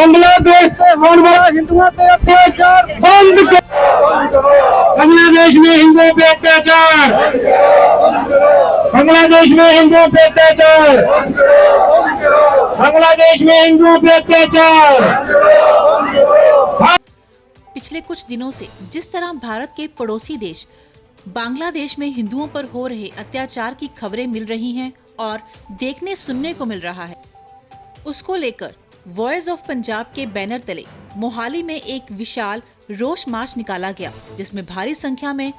होने वाला हिंदुओं पे अत्याचार। बंद करो। बांग्लादेश में हिंदुओं पे अत्याचार। बांग्लादेश में हिंदुओं पे अत्याचार। बांग्लादेश में हिंदुओं पे अत्याचार। पिछले कुछ दिनों से जिस तरह भारत के पड़ोसी देश बांग्लादेश में हिंदुओं पर हो रहे अत्याचार की खबरें मिल रही हैं और देखने सुनने को मिल रहा है, उसको लेकर वॉइस ऑफ पंजाब के बैनर तले मोहाली में एक विशाल रोष मार्च निकाला गया जिसमें भारी संख्या में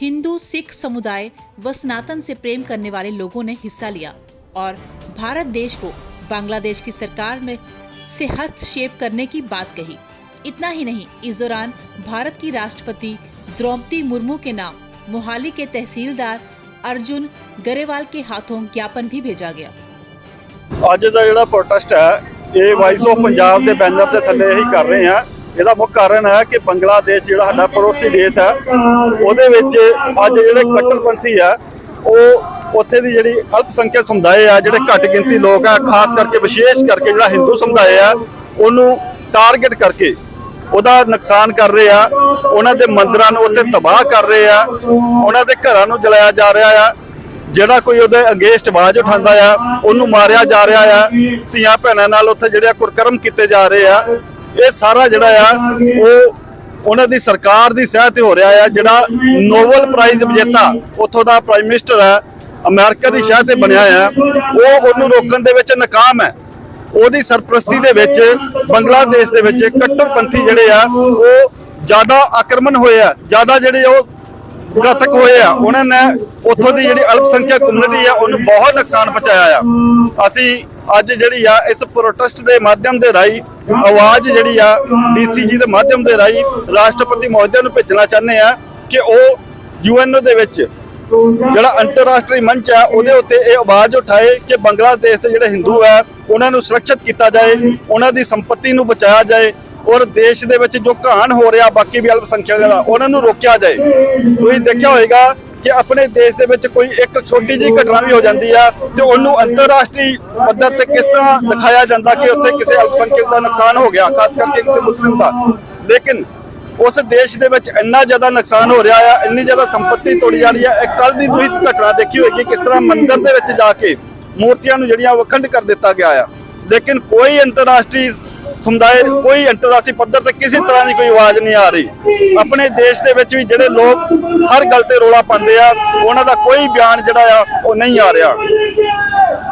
हिंदू सिख समुदाय व सनातन से प्रेम करने वाले लोगों ने हिस्सा लिया और भारत देश को बांग्लादेश की सरकार में से हस्तक्षेप करने की बात कही इतना ही नहीं इस दौरान भारत की राष्ट्रपति द्रौपदी मुर्मू के नाम मोहाली के तहसीलदार अर्जुन गरेवाल के हाथों ज्ञापन भी भेजा गया ਅੱਜ ਦਾ ਜਿਹੜਾ ਪ੍ਰੋਟੈਸਟ ਹੈ ਇਹ ਵਾਇਸ ਆਫ ਪੰਜਾਬ ਦੇ ਬੈਨਰ ਦੇ ਥੱਲੇ ਇਹੀ ਕਰ ਰਹੇ ਆ। ਇਹਦਾ ਮੁੱਖ ਕਾਰਨ ਹੈ ਕਿ ਬੰਗਲਾਦੇਸ਼ ਜਿਹੜਾ ਸਾਡਾ ਪੜੋਸੀ ਦੇਸ਼ ਹੈ, ਉਹਦੇ ਵਿੱਚ ਅੱਜ ਜਿਹੜੇ ਕੱਟੜਪੰਥੀ ਆ, ਉਹ ਉੱਥੇ ਦੀ ਜਿਹੜੀ ਅਲਪਸੰਖਿਅਕ ਸਮੁਦਾਇ ਆ, ਜਿਹੜੇ ਘੱਟ ਗਿਣਤੀ ਲੋਕ ਆ, ਖਾਸ ਕਰਕੇ ਵਿਸ਼ੇਸ਼ ਕਰਕੇ ਜਿਹੜਾ ਹਿੰਦੂ ਸਮੁਦਾਇ ਆ, ਉਹਨੂੰ ਟਾਰਗੇਟ ਕਰਕੇ ਉਹਦਾ ਨੁਕਸਾਨ ਕਰ ਰਹੇ ਆ। ਉਹਨਾਂ ਦੇ ਮੰਦਰਾਂ ਨੂੰ ਉੱਥੇ ਤਬਾਹ ਕਰ ਰਹੇ ਆ। ਉਹਨਾਂ ਦੇ ਘਰਾਂ ਨੂੰ ਜਲਾਇਆ ਜਾ ਰਿਹਾ ਆ। ਜਿਹੜਾ ਕੋਈ ਉਹਦੇ ਅਗੇਂਸਟ ਆਵਾਜ਼ ਉਠਾਉਂਦਾ ਆ, ਉਹਨੂੰ ਮਾਰਿਆ ਜਾ ਰਿਹਾ ਆ, ਧੀਆਂ ਭੈਣਾਂ ਨਾਲ ਉੱਥੇ ਜਿਹੜੇ ਆ ਕੁਰਕਰਮ ਕੀਤੇ ਜਾ ਰਹੇ ਆ, ਇਹ ਸਾਰਾ ਜਿਹੜਾ ਆ, ਉਹ ਉਹਨਾਂ ਦੀ ਸਰਕਾਰ ਦੀ ਸ਼ਹਿ ਤੇ ਹੋ ਰਿਹਾ ਆ, ਜਿਹੜਾ ਨੋਬਲ ਪ੍ਰਾਈਜ਼ ਵਿਜੇਤਾ, ਉੱਥੋਂ ਦਾ ਪ੍ਰਾਈਮ ਮਿਨਿਸਟਰ ਹੈ ਅਮਰੀਕਾ ਦੀ ਸਹਾਇਤਾ ਤੇ ਬਣਿਆ ਆ, ਉਹ ਉਹਨੂੰ ਰੋਕਣ ਦੇ ਵਿੱਚ ਨਾਕਾਮ ਹੈ। ਉਹਦੀ ਸਰਪ੍ਰਸਤੀ ਦੇ ਵਿੱਚ, ਬੰਗਲਾਦੇਸ਼ ਦੇ ਵਿੱਚ ਕੱਟੜਪੰਥੀ ਜਿਹੜੇ ਆ, ਉਹ ਜ਼ਿਆਦਾ ਆਕਰਮਣ ਹੋਏ ਆ, ਜ਼ਿਆਦਾ ਜਿਹੜੇ ਉਹ ਘਾਤਕ ਹੋਏ ਆ। ਉਹਨਾਂ ਨੇ ਉੱਥੋਂ ਦੀ ਜਿਹੜੀ ਅਲਪਸੰਖਿਅਕ ਕਮਿਊਨਿਟੀ ਆ, ਉਹਨੂੰ ਬਹੁਤ ਨੁਕਸਾਨ ਪਹੁੰਚਾਇਆ ਆ। ਅਸੀਂ ਅੱਜ ਜਿਹੜੀ ਆ, ਇਸ ਪ੍ਰੋਟੈਸਟ ਦੇ ਮਾਧਿਅਮ ਦੇ ਰਾਹੀਂ ਆਵਾਜ਼ ਜਿਹੜੀ ਆ ਡੀਸੀਜੀ ਦੇ ਮਾਧਿਅਮ ਦੇ ਰਾਹੀਂ ਰਾਸ਼ਟਰਪਤੀ ਮਹੋਦਿਆ ਨੂੰ ਭੇਜਣਾ ਚਾਹੁੰਦੇ ਆ ਕਿ ਉਹ ਯੂਐਨਓ ਦੇ ਵਿੱਚ ਜਿਹੜਾ ਅੰਤਰਰਾਸ਼ਟਰੀ ਮੰਚ ਹੈ ਉਹਦੇ ਉੱਤੇ ਇਹ ਆਵਾਜ਼ ਉਠਾਏ ਕਿ ਬੰਗਲਾਦੇਸ਼ ਦੇ ਜਿਹੜੇ ਹਿੰਦੂ ਹੈ ਉਹਨਾਂ ਨੂੰ ਸੁਰੱਖਿਅਤ ਕੀਤਾ ਜਾਏ, ਉਹਨਾਂ ਦੀ ਸੰਪਤੀ ਨੂੰ ਬਚਾਇਆ ਜਾਏ ਔਰ ਦੇਸ਼ ਦੇ ਵਿੱਚ ਜੋ ਘਾਣ ਹੋ ਰਿਹਾ ਬਾਕੀ ਵੀ ਅਲਪਸੰਖਿਅਕਾਂ ਦਾ ਉਹਨਾਂ ਨੂੰ ਰੋਕਿਆ ਜਾਏ। ਤੁਸੀਂ ਦੇਖਿਆ ਹੋਵੇਗਾ ਕਿ ਆਪਣੇ ਦੇਸ਼ ਦੇ ਵਿੱਚ ਕੋਈ ਇੱਕ ਛੋਟੀ ਜਿਹੀ ਘਟਨਾ ਵੀ ਹੋ ਜਾਂਦੀ ਆ ਤੇ ਉਹਨੂੰ ਅੰਤਰਰਾਸ਼ਟਰੀ ਪੱਧਰ ਤੇ ਕਿਸ ਤਰ੍ਹਾਂ ਦਿਖਾਇਆ ਜਾਂਦਾ ਕਿ ਉੱਥੇ ਕਿਸੇ ਅਲਪਸੰਖਿਅਕ ਦਾ ਨੁਕਸਾਨ ਹੋ ਗਿਆ, ਖਾਸ ਕਰਕੇ ਕਿਸੇ ਮੁਸਲਿਮ ਦਾ। ਲੇਕਿਨ ਉਸ ਦੇਸ਼ ਦੇ ਵਿੱਚ ਇੰਨਾ ਜ਼ਿਆਦਾ ਨੁਕਸਾਨ ਹੋ ਰਿਹਾ ਆ, ਇੰਨੀ ਜ਼ਿਆਦਾ ਸੰਪਤੀ ਤੋੜੀ ਜਾ ਰਹੀ ਆ, ਇਹ ਕੱਲ ਦੀ ਤੁਸੀਂ ਘਟਨਾ ਦੇਖੀ ਹੋਏਗੀ ਕਿਸ ਤਰ੍ਹਾਂ ਮੰਦਿਰ ਦੇ ਵਿੱਚ ਜਾ ਕੇ ਮੂਰਤੀਆਂ ਨੂੰ ਜਿਹੜੀਆਂ ਵਖੰਡ ਕਰ ਦਿੱਤਾ ਗਿਆ ਆ। ਲੇਕਿਨ ਕੋਈ ਅੰਤਰਰਾਸ਼ਟਰੀ ਸਮੁਦਾਇ ਕੋਈ ਅੰਤਰਰਾਸ਼ਟਰੀ ਪੱਧਰ ਤੇ ਕਿਸੇ ਤਰ੍ਹਾਂ ਦੀ ਕੋਈ ਆਵਾਜ਼ ਨਹੀਂ ਆ ਰਹੀ। ਆਪਣੇ ਦੇਸ਼ ਦੇ ਵਿੱਚ ਵੀ ਜਿਹੜੇ ਲੋਕ ਹਰ ਗੱਲ ਤੇ ਰੋਲਾ ਪਾਉਂਦੇ ਆ, ਉਹਨਾਂ ਦਾ ਕੋਈ ਬਿਆਨ ਜਿਹੜਾ ਆ, ਉਹ ਨਹੀਂ ਆ ਰਿਹਾ।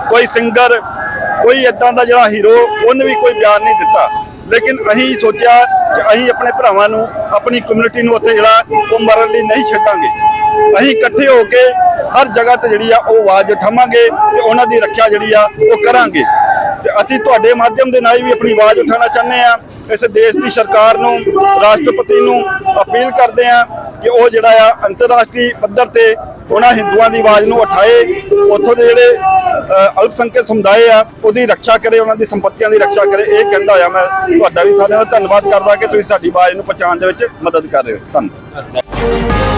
ਕੋਈ ਸਿੰਗਰ, ਕੋਈ ਇਦਾਂ ਦਾ ਜਿਹੜਾ ਹੀਰੋ, ਉਹਨੇ ਵੀ ਕੋਈ ਬਿਆਨ ਨਹੀਂ ਦਿੱਤਾ। ਲੇਕਿਨ ਅਸੀਂ ਸੋਚਿਆ ਕਿ ਅਸੀਂ ਆਪਣੇ ਭਰਾਵਾਂ ਨੂੰ, ਆਪਣੀ ਕਮਿਊਨਿਟੀ ਨੂੰ ਉੱਥੇ ਜਿਹੜਾ ਉਹ ਮਰਨ ਲਈ ਨਹੀਂ ਛੱਡਾਂਗੇ। ਅਸੀਂ ਇਕੱਠੇ ਹੋ ਕੇ ਹਰ ਜਗ੍ਹਾ ਤੇ ਜਿਹੜੀ ਆ, ਉਹ ਆਵਾਜ਼ ਉਠਾਵਾਂਗੇ ਤੇ ਉਹਨਾਂ ਦੀ ਰੱਖਿਆ ਜਿਹੜੀ ਆ, ਉਹ ਕਰਾਂਗੇ। ਤੇ ਅਸੀਂ ਤੁਹਾਡੇ ਮਾਧਿਅਮ ਦੇ ਨਾਲ ਵੀ ਆਪਣੀ ਆਵਾਜ਼ ਉਠਾਉਣਾ ਚਾਹੁੰਦੇ ਆ ਇਸ ਦੇਸ਼ ਦੀ ਸਰਕਾਰ ਨੂੰ ਰਾਸ਼ਟਰਪਤੀ ਨੂੰ ਅਪੀਲ ਕਰਦੇ ਆ ਕਿ ਉਹ ਜਿਹੜਾ ਆ ਅੰਤਰਰਾਸ਼ਟਰੀ ਪੱਧਰ ਤੇ ਉਹਨਾਂ ਹਿੰਦੂਆਂ ਦੀ ਆਵਾਜ਼ ਨੂੰ ਉਠਾਏ। ਉੱਥੋਂ ਦੇ ਜਿਹੜੇ ਅ, ਅਲਪਸੰਖਿਅਕ ਸਮੁਦਾਇ ਆ ਉਹਦੀ ਰੱਖਿਆ ਕਰੇ ਉਹਨਾਂ ਦੀ ਸੰਪਤੀਆਂ ਦੀ ਰੱਖਿਆ ਕਰੇ। ਇਹ ਕਹਿੰਦਾ ਆ ਮੈਂ ਤੁਹਾਡਾ ਵੀ ਸਾਰਿਆਂ ਦਾ ਧੰਨਵਾਦ ਕਰਦਾ ਕਿ ਤੁਸੀਂ ਸਾਡੀ ਆਵਾਜ਼ ਨੂੰ ਪਹੁੰਚਾਉਣ ਦੇ ਵਿੱਚ ਮਦਦ ਕਰ ਰਹੇ ਹੋ। ਧੰਨਵਾਦ।